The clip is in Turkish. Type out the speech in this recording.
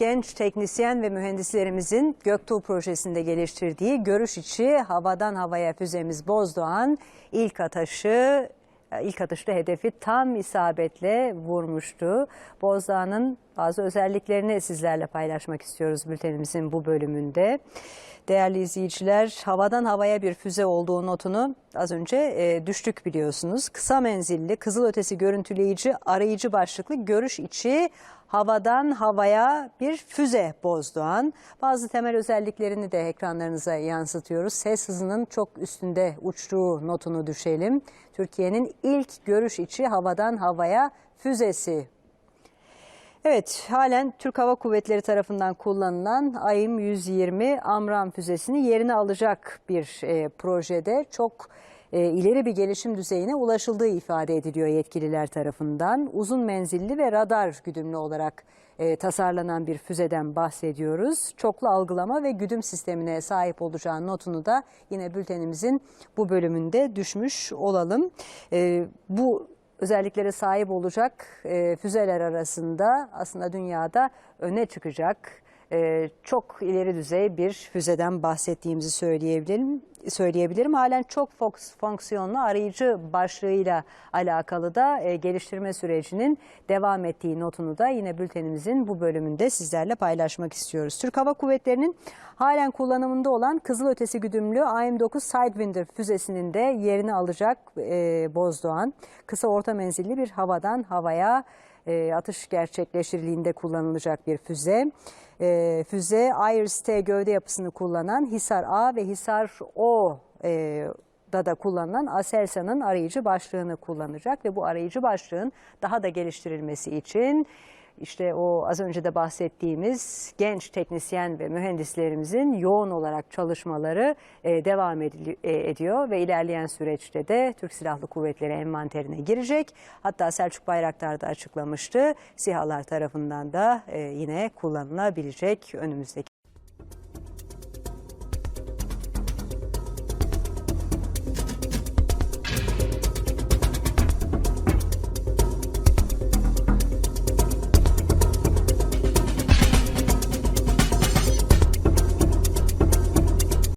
genç teknisyen ve mühendislerimizin Göktuğ projesinde geliştirdiği görüş içi havadan havaya füzemiz Bozdoğan ilk atışı ilk atışta hedefi tam isabetle vurmuştu. Bozdoğan'ın bazı özelliklerini sizlerle paylaşmak istiyoruz bültenimizin bu bölümünde. Değerli izleyiciler, havadan havaya bir füze olduğu notunu az önce e, düştük biliyorsunuz. Kısa menzilli, kızılötesi görüntüleyici, arayıcı başlıklı görüş içi havadan havaya bir füze Bozdoğan. Bazı temel özelliklerini de ekranlarınıza yansıtıyoruz. Ses hızının çok üstünde uçtuğu notunu düşelim. Türkiye'nin ilk görüş içi havadan havaya füzesi Evet, halen Türk Hava Kuvvetleri tarafından kullanılan AİM 120 Amram füzesini yerine alacak bir e, projede çok e, ileri bir gelişim düzeyine ulaşıldığı ifade ediliyor yetkililer tarafından. Uzun menzilli ve radar güdümlü olarak e, tasarlanan bir füzeden bahsediyoruz. Çoklu algılama ve güdüm sistemine sahip olacağı notunu da yine bültenimizin bu bölümünde düşmüş olalım. E, bu özelliklere sahip olacak e, füzeler arasında aslında dünyada öne çıkacak e, çok ileri düzey bir füzeden bahsettiğimizi söyleyebilirim. Söyleyebilirim. Halen çok fonksiyonlu arayıcı başlığıyla alakalı da e, geliştirme sürecinin devam ettiği notunu da yine bültenimizin bu bölümünde sizlerle paylaşmak istiyoruz. Türk Hava Kuvvetleri'nin halen kullanımında olan kızılötesi güdümlü AIM-9 Sidewinder füzesinin de yerini alacak e, Bozdoğan. Kısa orta menzilli bir havadan havaya e, atış gerçekleştirildiğinde kullanılacak bir füze. E, füze IRIS-T gövde yapısını kullanan Hisar A ve Hisar O e, da da kullanılan Aselsan'ın arayıcı başlığını kullanacak ve bu arayıcı başlığın daha da geliştirilmesi için işte o az önce de bahsettiğimiz genç teknisyen ve mühendislerimizin yoğun olarak çalışmaları e, devam e, ediyor ve ilerleyen süreçte de Türk Silahlı Kuvvetleri envanterine girecek. Hatta Selçuk Bayraktar da açıklamıştı. SİHA'lar tarafından da e, yine kullanılabilecek önümüzdeki